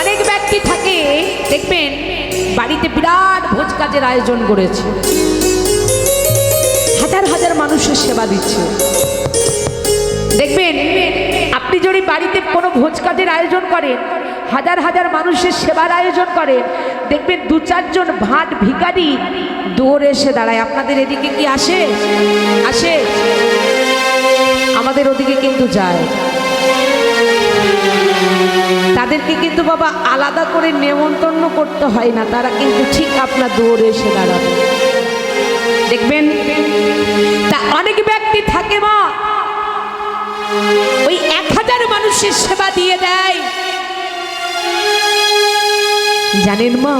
অনেক ব্যক্তি থাকে, দেখবেন বাড়িতে বিরাট ভোজ কাজের আয়োজন করেছে। হাজার হাজার মানুষের সেবা দিচ্ছে। দেখবেন, আপনি যদি বাড়িতে কোনো ভোজ কাজের আয়োজন করেন, হাজার হাজার মানুষের সেবার আয়োজন করেন, দেখবেন দু চারজন ভাট ভিখারি দৌড়ে এসে দাঁড়ায়। আপনাদের এদিকে কি আসে? আসে? আমাদের ওদিকে কিন্তু যায়। তাদেরকে কিন্তু বাবা আলাদা করে নেমন্তন্ন করতে হয় না। তারা কিন্তু ঠিক আপনার দৌড়ে এসে দাঁড়াবে। দেখবেন, তা অনেক ব্যক্তি থাকে মা, ওই এক হাজার মানুষের সেবা দিয়ে দেয়। জানেন মা,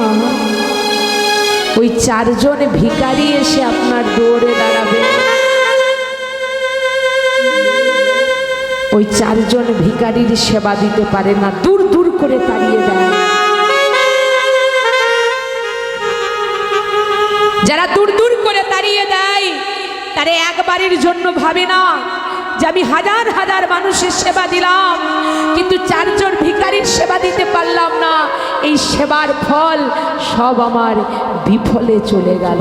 ওই চারজন ভিখারি এসে আপনার দৌড়ে দাঁড়াবে। ওই চারজন ভিখারির সেবা দিতে পারে না। দূর দূর করে তাড়িয়ে দেয়। যারা দূর দূর করে তাড়িয়ে দেয়, তারা একবারের জন্য ভাবে না যে আমি হাজার হাজার মানুষের সেবা দিলাম, কিন্তু চারজন ভিখারির সেবা দিতে পারলাম না। এই সেবার ফল সব আমার বিফলে চলে গেল।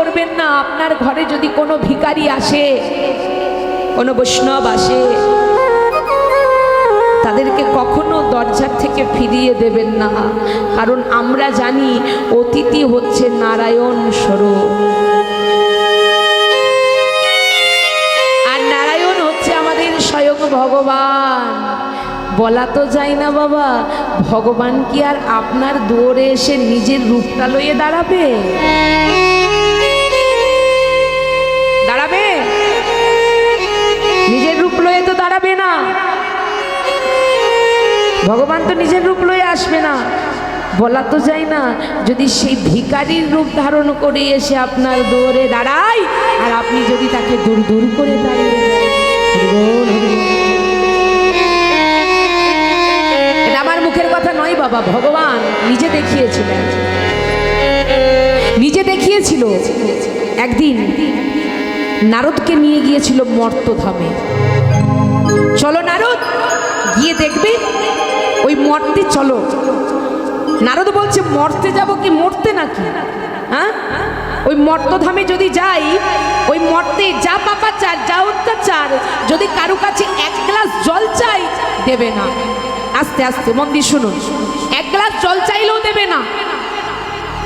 করবেন না, আপনার ঘরে যদি কোনো ভিখারি আসে, কোনো বৈষ্ণব আসে, তাদেরকে কখনো দরজার থেকে ফিরিয়ে দেবেন না। কারণ আমরা জানি অতিথি হচ্ছে নারায়ণ স্বরূপ। আর নারায়ণ হচ্ছে আমাদের স্বয়ং ভগবান। বলা তো যায় না বাবা, ভগবান কি আর আপনার দৌড়ে এসে নিজের রূপটা লইয়ে দাঁড়াবে? ভগবান তো নিজের রূপ লয়ে আসবে না। বলা তো যায় না, যদি সেই ভিকারির রূপ ধারণ করে এসে আপনার দৌড়ে দাঁড়ায়, আর আপনি যদি তাকে দূর দূর করে দাঁড়িয়ে। আমার মুখের কথা নয় বাবা, ভগবান নিজে দেখিয়েছিলেন। নিজে দেখিয়েছিল। একদিন নারদকে নিয়ে গিয়েছিল মর্তধামে। চলো নারদ, গিয়ে দেখবে ওই মর্তে চলো। নারদ বলছে মরতে যাব কি মরতে নাকি? হ্যাঁ? ওই মর্তধামে যদি যাই, ওই মর্তে যা পাপাচার যা অত্যাচার, যদি কারও কাছে এক গ্লাস জল চাই, দেবে না। আস্তে আস্তে মন দিয়ে শুনুন। এক গ্লাস জল চাইলেও দেবে না।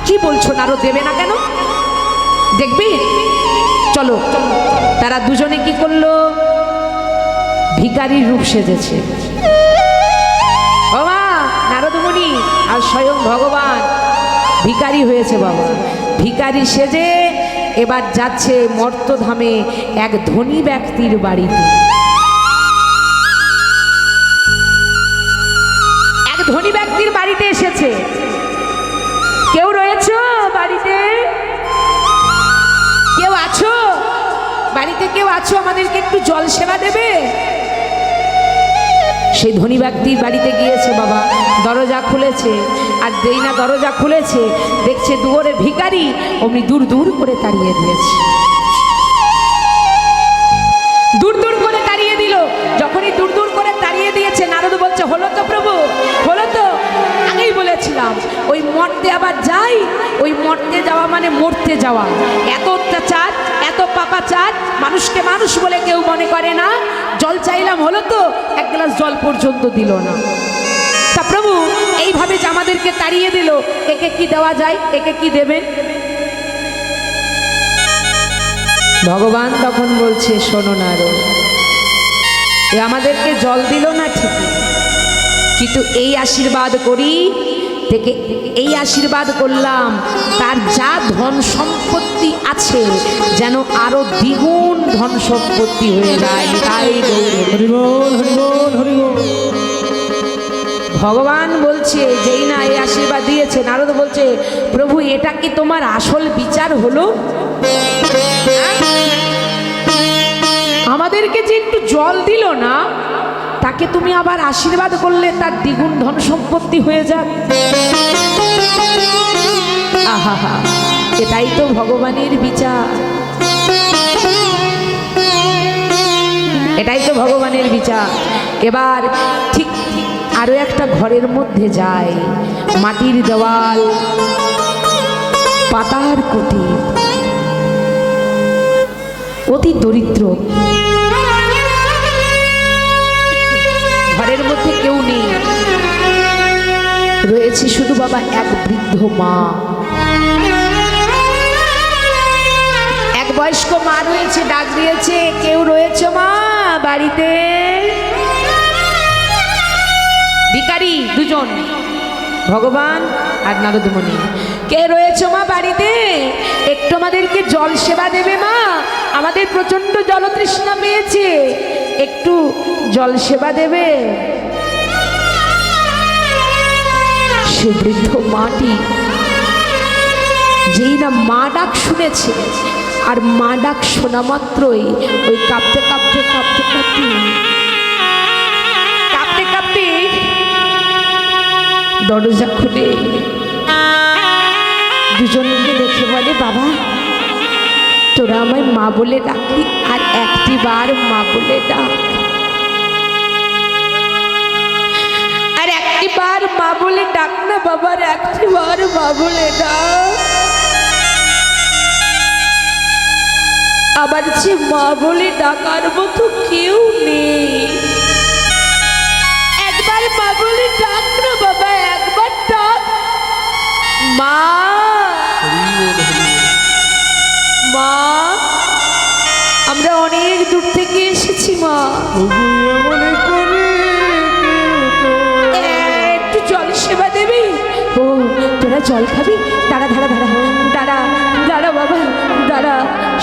কি বলছো নারদ, দেবে না কেন? দেখবি? চলো। তারা দুজনে কি করল? ভিকারির রূপ সেজেছে। বাবা, নারদমণি আর স্বয়ং ভগবান ভিকারি হয়েছে বাবা। ভিকারি সেজে এবার যাচ্ছে মর্তধামে এক ধনী ব্যক্তির বাড়িতে। এক ধনী ব্যক্তির বাড়িতে এসেছে। কেউ রয়েছো বাড়িতে? কেউ আছো? বাড়িতে কেউ আছো? আমাদেরকে একটু জল সেবা দেবে? সেই ধনী ব্যক্তির বাড়িতে গিয়েছে বাবা, দরজা খুলেছে। আর যেই না দরজা খুলেছে, দেখছে দুয়ারে ভিকারি অমনি দূর দূর করে তাড়িয়ে দিয়েছে। দূর দূর করে তাড়িয়ে দিল। যখনই দূর দূর করে তাড়িয়ে দিয়েছে, নারদ বলছে, হলো তো প্রভু, হলো তো। আগেই বলেছিলাম ওই মরতে আবার যাই, ওই মরতে যাওয়া মানে মরতে যাওয়া। এত অত্যাচার, এত পাপাচার, মানুষকে মানুষ বলে কেউ মনে করে না। জল চাইলাম হলো তো, এক গ্লাস জল পর্যন্ত দিল না। তা প্রভু, এইভাবে যে আমাদেরকে তাড়িয়ে দিল, একে কি দেওয়া যায়, একে কি দেবেন? ভগবান তখন বলছে, শোনো না রো এ আমাদেরকে জল দিল না ঠিকই। কিন্তু এই আশীর্বাদ করি থেকে এই আশীর্বাদ করলাম। তার যা ধন সম্পত্তি আছে যেন আরও দ্বিগুণ ধন সম্পত্তি হয়ে যায়। ভগবান বলছে যেই না এই আশীর্বাদ দিয়েছে নারদ বলছে প্রভু এটা কি তোমার আসল বিচার হলো? আমাদেরকে যে একটু জল দিল না তাকে তুমি আবার আশীর্বাদ করলে তার দ্বিগুণ ধন সম্পত্তি হয়ে যাক। আহা এটাই তো ভগবানের বিচার। এটাই তো ভগবানের বিচার। এবার ঠিক আরও একটা ঘরের মধ্যে যায় মাটির দেওয়াল, পাতার কুটির অতি দরিদ্র। মধ্যে কেউ নেই। রয়েছে শুধু বাবা এক বৃদ্ধ মা। এক বয়স্ক মা রয়েছে, ডাক দিয়েছে, কেউ রয়েছে মা বাড়িতে? ভিকারি দুজন, ভগবান আর নারদমণি। কে রয়েছে মা বাড়িতে? একটু আমাদেরকে জল সেবা দেবে মা। আমাদের প্রচণ্ড জলতৃষ্ণা পেয়েছে। একটু জল সেবা দেবে। সে বৃদ্ধ মাটি। যেই না মা ডাক শুনেছে, আর মা ডাক শোনা মাত্রই ওই কাঁপতে কাঁপতে কাঁপতে কাঁপতে কাঁপতে কাঁপতে দরজা খুলে। দুজনকে দেখে বলে, বাবা, তোরা আমায় মা বলে ডাকলি, আর একটি বার মা বলে ডাক। একটি বার মা বলে ডাক না বাবার একটি বার মা বলে ডাক। আবার যে মা বলে ডাকার মতো কেউ নেই। একবার মা বলে ডাক না বাবা, একবার ডাক। মা। মা। আমরা অনেক দূর থেকে এসেছি, মা। ও, তোরা জল খাবি? দাঁড়া দাঁড়া দাঁড়া দাঁড়া দাঁড়া বাবা, দাঁড়া।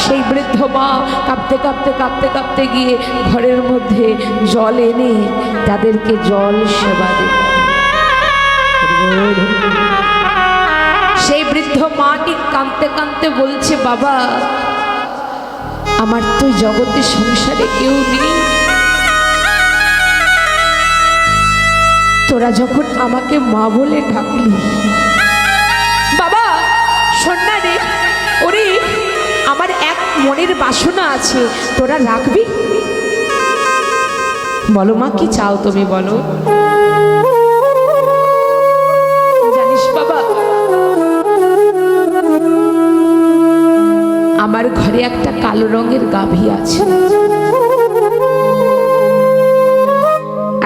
সেই বৃদ্ধ মা কাঁপতে কাঁপতে কাঁপতে কাঁপতে গিয়ে ঘরের মধ্যে জল এনে তাদেরকে জল সেবা দেবে সেই বৃদ্ধ মাটি কাঁদতে কাঁদতে বলছে, বাবা, আমার তো জগতে সংসারে কেউ নেই। তোরা যখন আমাকে মা বলে ডাকলি। বাবা, শোন রে। ওরে, আমার এক মনের বাসনা আছে। তোরা রাখবি? বলো মা, কি চাও তুমি বলো? জানিস বাবা, আমার ঘরে একটা কালো রঙের গাভী আছে।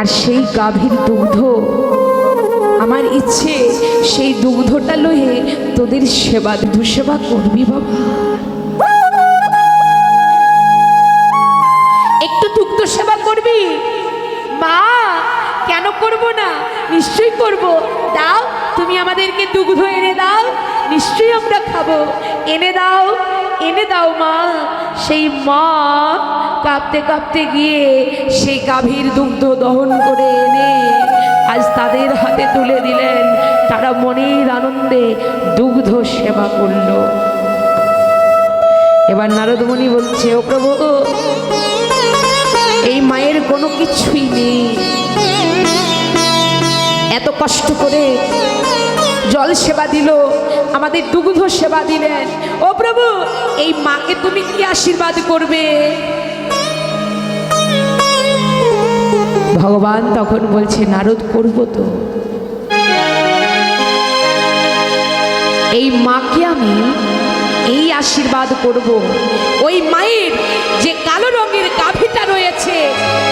আর সেই গাভীর দুগ্ধ। আমার ইচ্ছে সেই দুগ্ধটা লয়ে তোদের সেবা, দুসেবা করবি বাবা। একটু দুগ্ধ সেবা করবি? মা, কেন করব না? নিশ্চয়ই করব। দাও, তুমি আমাদেরকে দুগ্ধ এনে দাও, নিশ্চয়ই আমরা খাব। এনে দাও এনে দাও মা। সেই মা কাঁপতে কাঁপতে গিয়ে সেই গাভীর দুগ্ধ দহন করে এনে আজ তাদের হাতে তুলে দিলেন। তারা মনের আনন্দে দুগ্ধ সেবা করল। এবার নারদমণি বলছে, ও প্রভু, এই মায়ের কোনো কিছুই নেই। এত কষ্ট করে জল সেবা দিল, আমাদের দুগ্ধ সেবা দিলেন। ও প্রভু, এই মাকে তুমি কি আশীর্বাদ করবে? ভগবান তখন বলছে, নারদ, করব তো। এই মাকে আমি এই আশীর্বাদ করব। ওই মায়ের যে কালো রঙের গাভীটা রয়েছে,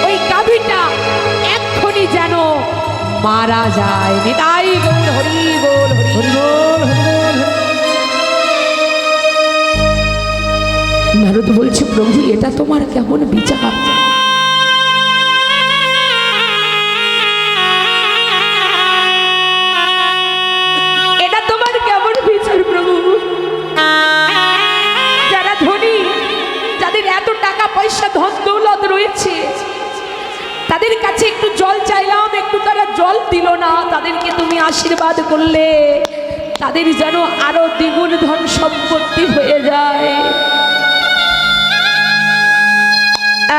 ওই গাভীটা এক্ষুনি যেন মারা যায়। নিতাই গৌর হরি বল হরি। হরিবল নারদ বলছে প্রভু এটা তোমার কেমন বিচার? এটা তোমার কেমন বিচার প্রভু? যারা ধনী যাদের এত টাকা পয়সা ধন দৌলত রয়েছে তাদের কাছে একটু জল চাইলাম জল দিল না, তাদেরকে তুমি আশীর্বাদ করলে। তাদের যেন আরও দ্বিগুণ ধন সম্পত্তি হয়ে যায়।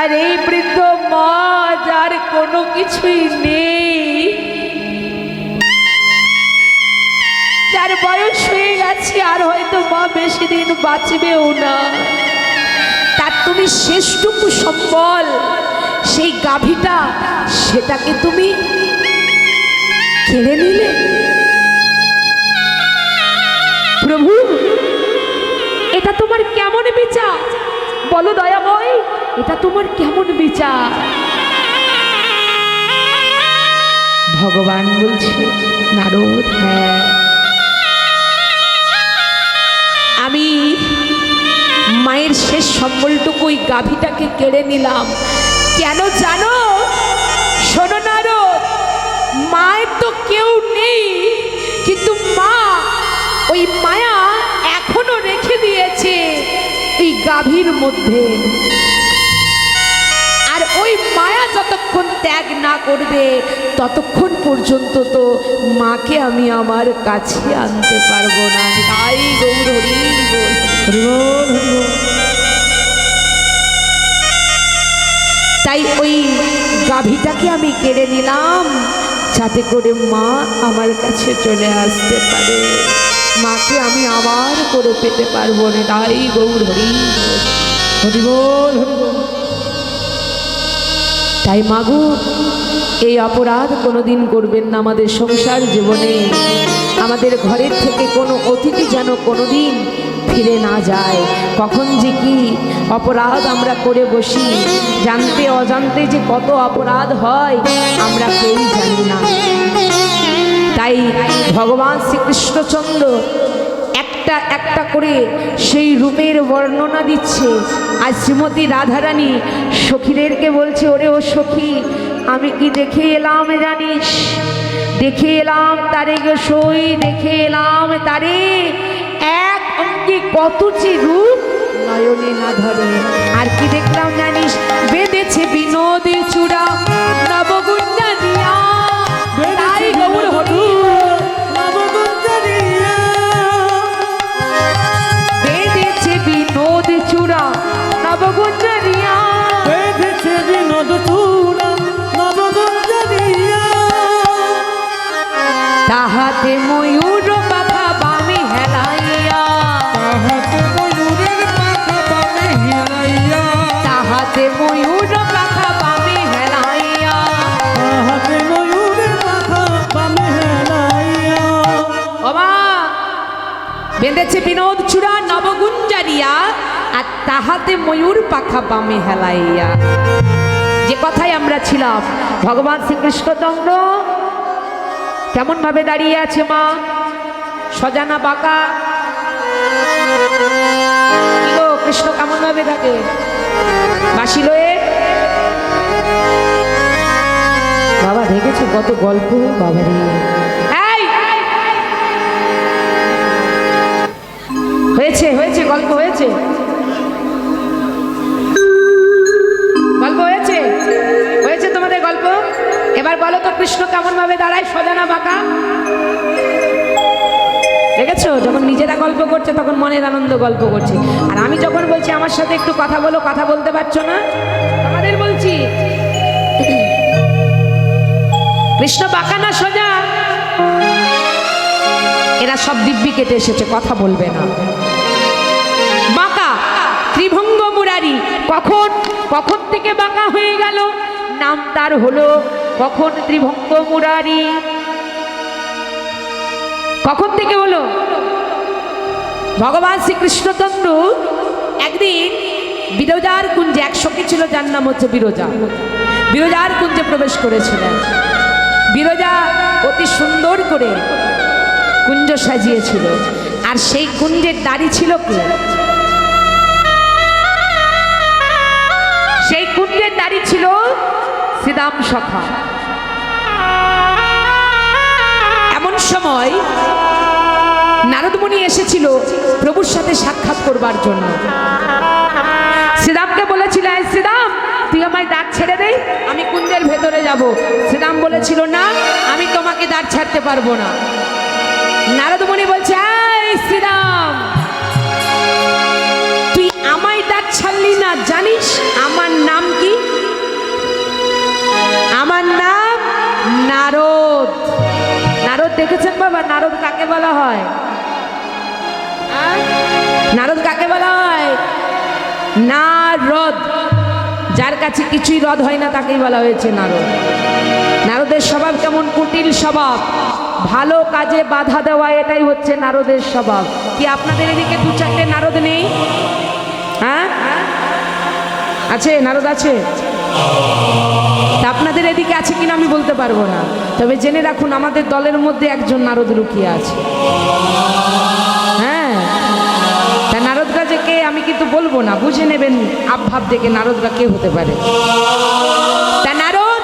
আর এই বৃদ্ধ মা, যার কোনো কিছুই নেই, যার বয়স হয়ে গেছে, আর হয়তো মা বেশি দিন বাঁচবেও না। তার তুমি শেষটুকু সম্বল, সেই গাভীটা, সেটাকে তুমি কেড়ে নিলে প্রভু, এটা তোমার কেমন বিচার? বলো দয়াময়, এটা তোমার কেমন বিচার? ভগবান বলছে, নারদ হ্যাঁ। আমি মায়ের শেষ সম্বলটুকু ওই গাভীটাকে কেড়ে নিলাম। কেন জানো? মায়ের তো কেউ নেই। কিন্তু মা ওই মায়া এখনও রেখে দিয়েছে এই গাভীর মধ্যে। আর ওই মায়া যতক্ষণ ত্যাগ না করবে, ততক্ষণ পর্যন্ত তো মাকে আমি আমার কাছে আনতে পারব না। তাই গৌর হরি তাই ওই গাভীটাকে আমি কেড়ে নিলাম। যাতে করে মা আমার কাছে চলে আসতে পারে। মাকে আমি আবার করে পেতে পারব না। তাই গৌর হরি বল। হরিবল হরিবল তাই মাগু, এই অপরাধ কোনোদিন করবেন না আমাদের সংসার জীবনে। আমাদের ঘরের থেকে কোনো অতিথি যেন কোনোদিন ফিরে না যায়। কখন যে কি অপরাধ আমরা করে বসি, জানতে অজান্তে যে কত অপরাধ হয়, আমরা কেউই জানি না। তাই ভগবান শ্রীকৃষ্ণচন্দ্র একটা একটা করে সেই রূপের বর্ণনা দিচ্ছে। আর শ্রীমতী রাধারানী সখীদেরকে বলছে ওরে ও সখী আমি কি দেখে এলাম জানিস? দেখে এলাম তারে গো সই দেখে এলাম তারে এক অঙ্গে কত যে রূপ নয়নে না ধরে। আর কি দেখলাম জানিস? বেঁধেছে বিনোদী চূড়া নবগুন্ডা দিয়া। তাই গৌর হরি তাহাতে ময়ূর পাখা বামে হেলাইয়া। তাহাতে ময়ূরের পাখা বামে হেলাইয়া। তাহাতে ময়ূর পাখা বামে হেলাইয়া। তাহাতে ময়ূরের পাখা বামে হেলাইয়া। ওমা বেঁধেছে বিনোদ চূড়া নবগুঞ্জারিয়া আর তাহাতে ময়ূর পাখা বামে হেলাইয়া। যে কথাই আমরা ছিলাম ভগবান শ্রীকৃষ্ণচন্দ্র কেমন ভাবে দাঁড়িয়ে আছে মা? সজানা বাঁকা। কৃষ্ণ কেমন ভাবে থাকে? বাসি লয়ে। বাবা দেখেছ কত গল্প? বাবা রে! হয়েছে হয়েছে গল্প হয়েছে। এবার বলো তো কৃষ্ণ কেমন ভাবে দাঁড়ায় সজানা বাঁকা? দেখেছ? যখন নিজেরা গল্প করছে, তখন মনের আনন্দ গল্প করছে। আর আমি যখন বলছি, আমার সাথে একটু কথা বলো, কথা বলতে পারছ না? আমাদের বলছি, কৃষ্ণ বাঁকা না সোজা? এরা সব দিব্যি কেটে এসেছে, কথা বলবে না। বাঁকা, ত্রিভঙ্গ মুরারি, কখন কখন থেকে বাঁকা হয়ে গেল? নাম তার হলো কখন ত্রিভঙ্গ মুরারি? কখন থেকে হলো? ভগবান শ্রীকৃষ্ণচন্দ্র একদিন বিরজার কুঞ্জে এক সখী ছিল যার নাম হচ্ছে বিরজা, বিরজার কুঞ্জে প্রবেশ করেছিলেন। বিরজা অতি সুন্দর করে কুঞ্জ সাজিয়েছিল। আর সেই কুঞ্জের দাড়ি ছিল কে? সেই কুঞ্জের দাড়ি ছিল শ্রীদাম সখা। এমন সময় নারদমণি এসেছিল প্রভুর সাথে সাক্ষাৎ করবার জন্য। শ্রীরামকে বলেছিল, "এই শ্রীরাম তুই আমায় দাঁত ছেড়ে দে, আমি কুঞ্জের ভেতরে যাব। শ্রীরাম বলেছিল, না, আমি তোমাকে দাঁত ছাড়তে পারব না। নারদমণি বলছে শ্রীরাম তুই আমায় দাঁত ছাড়লি না, জানিস? আমার নাম কি নারদ। নারদ দেখেছেন বাবা? নারদ কাকে বলা হয়? নারদ কাকে বলা হয়? নারদ। যার কাছে কিছুই রদ হয় না, তাকেই বলা হয়েছে নারদ। নারদের স্বভাব কেমন? কুটিল স্বভাব। ভালো কাজে বাধা দেওয়া, এটাই হচ্ছে নারদের স্বভাব। কি আপনাদের এদিকে দু চারটে নারদ নেই? হ্যাঁ? আছে? নারদ আছে? তা আপনাদের এদিকে আছে কিনা আমি বলতে পারব না। তবে জেনে রাখুন, আমাদের দলের মধ্যে একজন নারদ লুকিয়ে আছে। হ্যাঁ? তা নারদরা যে কে, আমি কিন্তু বলব না। বুঝে নেবেন আবভাব দেখে নারদরা কে হতে পারে। তা নারদ,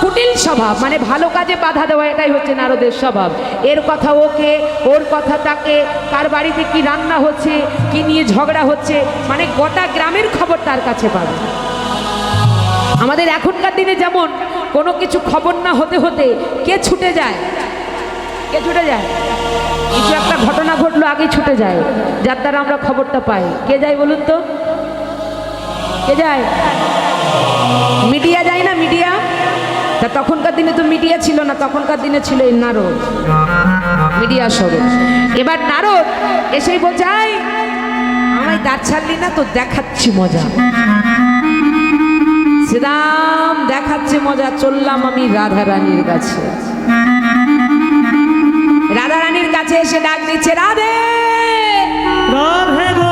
কুটিল স্বভাব মানে ভালো কাজে বাধা দেওয়া, এটাই হচ্ছে নারদের স্বভাব। এর কথা ওকে, ওর কথা তাকে, কার বাড়িতে কি রান্না হচ্ছে, কি নিয়ে ঝগড়া হচ্ছে মানে গোটা গ্রামের খবর তার কাছে পাবে। আমাদের এখনকার দিনে যেমন কোনো কিছু খবর না হতে হতে কে ছুটে যায়? কে ছুটে যায়? কিছু একটা ঘটনা ঘটলো আগে ছুটে যায়। যার দ্বারা আমরা খবরটা পাই। কে যায় বলুন তো? কে যায়? মিডিয়া যায় না মিডিয়া? তা তখনকার দিনে তো মিডিয়া ছিল না, তখনকার দিনে ছিল এই নারদ। মিডিয়া স্বরূপ। এবার নারদ এসেই বোঝায় আমায় দাঁত ছাড়লি না, তো দেখাচ্ছি মজা। শ্রীরাম দেখাচ্ছে মজা, চললাম আমি রাধা রানীর কাছে। রাধা রানীর কাছে এসে ডাক দিচ্ছে, রাধে! রাধে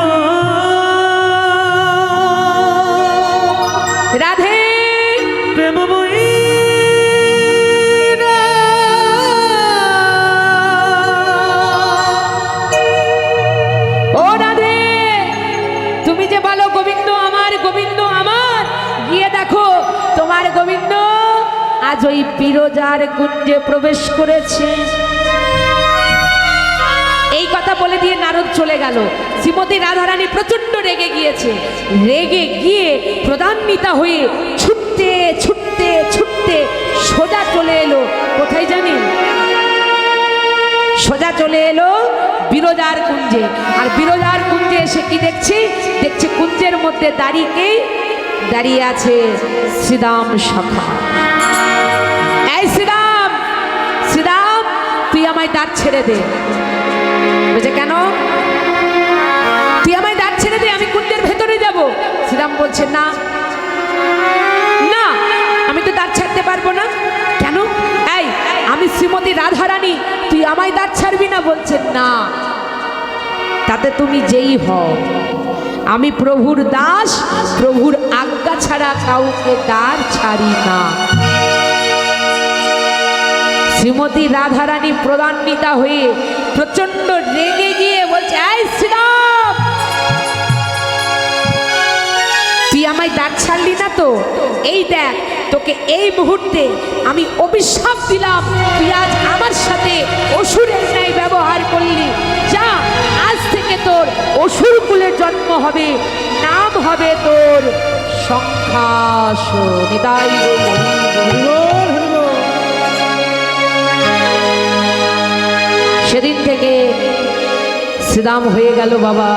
আজ ওই বিরজার কুঞ্জে প্রবেশ করেছে। এই কথা বলে দিয়ে নারদ চলে গেল। শ্রীমতী রাধারানী প্রচণ্ড রেগে গিয়েছে। রেগে গিয়ে প্রধান্বিতা হয়ে ছুটতে ছুটতে ছুটতে সোজা চলে এলো। কোথায় জানেন সোজা চলে এলো বিরজার কুঞ্জে। আর বিরজার কুঞ্জে এসে কি দেখছি? দেখছি কুঞ্জের মধ্যে দাঁড়িয়ে দাঁড়িয়ে আছে শ্রীদাম সখা। এই শ্রীরাম শ্রীরাম তুই আমায় দাঁত ছেড়ে দে। বলছে কেন? তুই আমায় দাঁত ছেড়ে দে, আমি কুঞ্জের ভেতরে যাব। শ্রীরাম বলছে, না। না, আমি তো দাঁত ছাড়তে পারব না। কেন? এই, আমি শ্রীমতী রাধারানী, তুই আমায় দাঁত ছাড়বি না। বলছে, না। তাতে তুমি যেই হও। আমি প্রভুর দাস, প্রভুর আজ্ঞা ছাড়া কাউকে দাঁড় ছাড়ি না। শ্রীমতী রাধারানী প্রদান্বিতা হয়ে প্রচণ্ড রেগে গিয়ে বলছে, এই শ্রীরাম! তুই আমায় দাঁত ছাড়লি না তো? এই দেখ, তোকে এই মুহূর্তে আমি অভিশাপ দিলাম। তুই আজ আমার সাথে অসুরের ন্যায় ব্যবহার করলি। যা, আজ থেকে তোর অসুর কুলের জন্ম হবে, নাম হবে তোর সংখ্যাস। নিতাই সেদিন থেকে শ্রীরাম হয়ে গেল বাবা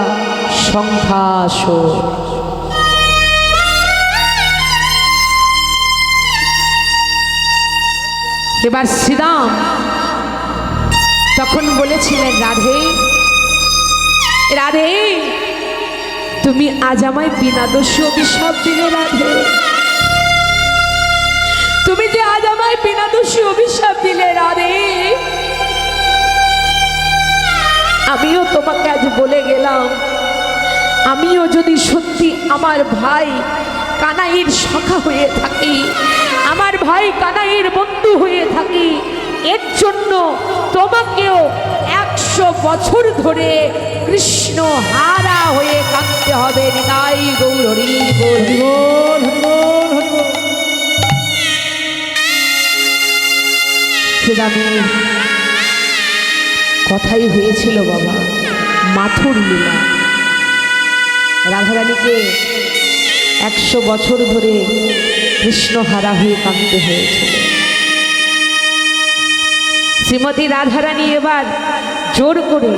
সংখ্যাসুর এবার শ্রীরাম তখন বলেছিলেন, রাধে রাধে, তুমি আজ আমায় বিনা দোষী অভিশাপ দিলে, রাধে। তুমি যে আজ আমায় বিনা দোষী অভিশাপ দিলে, রাধে আমিও তোমাকে আজ বলে গেলাম আমিও যদি সত্যি আমার ভাই কানাইয়ের সখা হয়ে থাকি আমার ভাই কানাইয়ের বন্ধু হয়ে থাকি এর জন্য তোমাকেও একশো বছর ধরে কৃষ্ণ হারা হয়ে কাঁদতে হবে নিতাই গৌরী গৌরী। কথাই হয়েছিল বাবা, মাথুর লীলা। রাধারানীকে একশো বছর ধরে কৃষ্ণহারা হয়ে কাঁদতে হয়েছিল। শ্রীমতী রাধারানী এবার জোর করে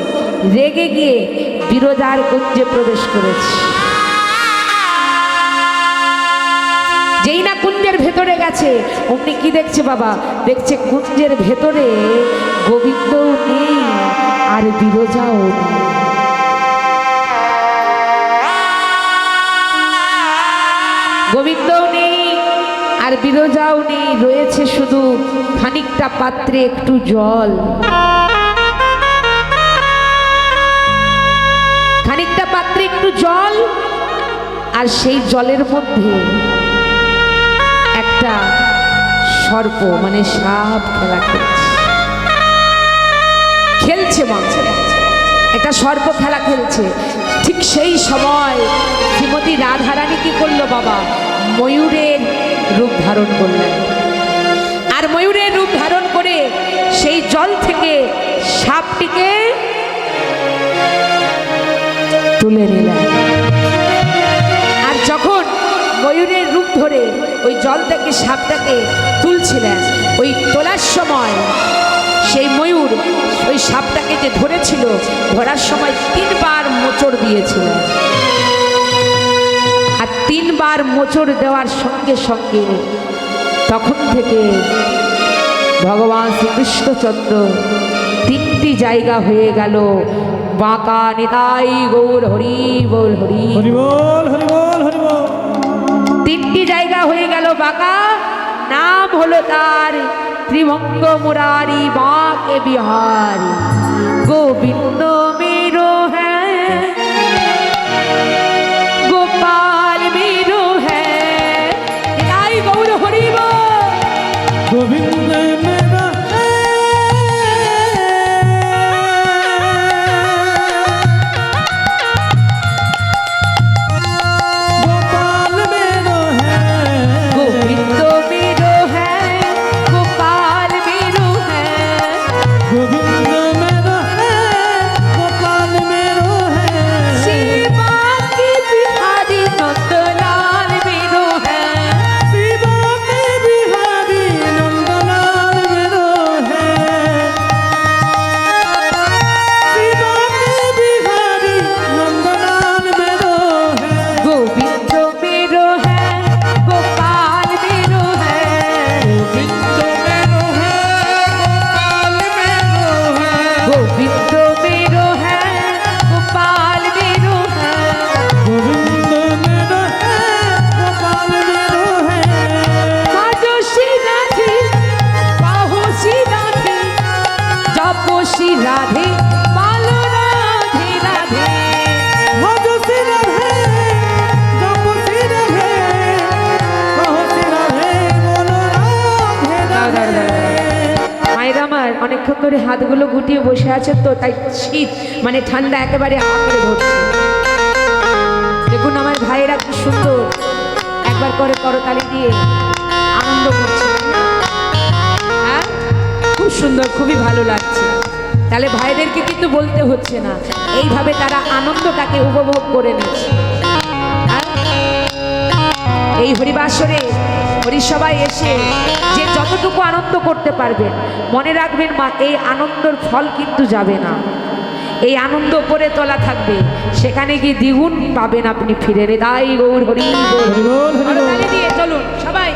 রেগে গিয়ে বিরোধার কুঞ্জে প্রবেশ করেছে। ভেতরে গেছে। অমনি কি দেখছে বাবা? দেখছে কুঞ্জের ভেতরে গোবিন্দও নেই আর বিরজাও নেই আর বিরোজাও নেই। রয়েছে শুধু খানিকটা পাত্রে একটু জল। খানিকটা পাত্রে একটু জল আর সেই জলের মধ্যে একটা সর্প মানে সাপ খেলা খেলছে। খেলছে মাংস একটা সর্প খেলা খেলছে। ঠিক সেই সময় শ্রীমতী রাধারানী কি করল বাবা? ময়ূরের রূপ ধারণ করলেন। আর ময়ূরের রূপ ধারণ করে সেই জল থেকে সাপটিকে তুলে নিলেন। ধরে ওই জল থেকে সাপটাকে তুলছিলেন। ওই তোলার সময় সেই ময়ূর ওই সাপটাকে যে ধরেছিল, ধরার সময় তিনবার মোচড় দিয়েছিল। আর তিনবার মোচড় দেওয়ার সঙ্গে সঙ্গে তখন থেকে ভগবান শ্রীকৃষ্ণচন্দ্র তিনটি জায়গা হয়ে গেল। বাঁকা নিতাই গৌর হরি বল, হরি হরি বল হরি বল হরি বল। তিনটি জায়গা হয়ে গেল বাঁকা। নাম হলো তার ত্রিভঙ্গ মুরারি বাঁকে বিহারি। গোবিন্দ মেরো হ্যাঁ। গোপাল গুটিয়ে বসে আছে তো, তাই শীত মানে ঠান্ডা একেবারে আঁকড়ে ধরছে। দেখুন আমার ভাইয়েরা খুব সুন্দর। একবার করে করতালি দিয়ে আনন্দ করছে। হ্যাঁ? খুব সুন্দর, খুবই ভালো লাগছে। তাহলে ভাইদেরকে কিন্তু বলতে হচ্ছে না, এইভাবে তারা আনন্দটাকে উপভোগ করে নিচ্ছে। হ্যাঁ? এই হরিবাসরে হরিসভায় এসে যে যতটুকু আনন্দ করতে পারবেন মনে রাখবেন মা এই আনন্দর ফল কিন্তু যাবে না। এই আনন্দ করে তোলা থাকবে সেখানে গিয়ে দ্বিগুণ পাবেন আপনি ফিরে। রে তাই গৌর হরি দিয়ে চলুন সবাই।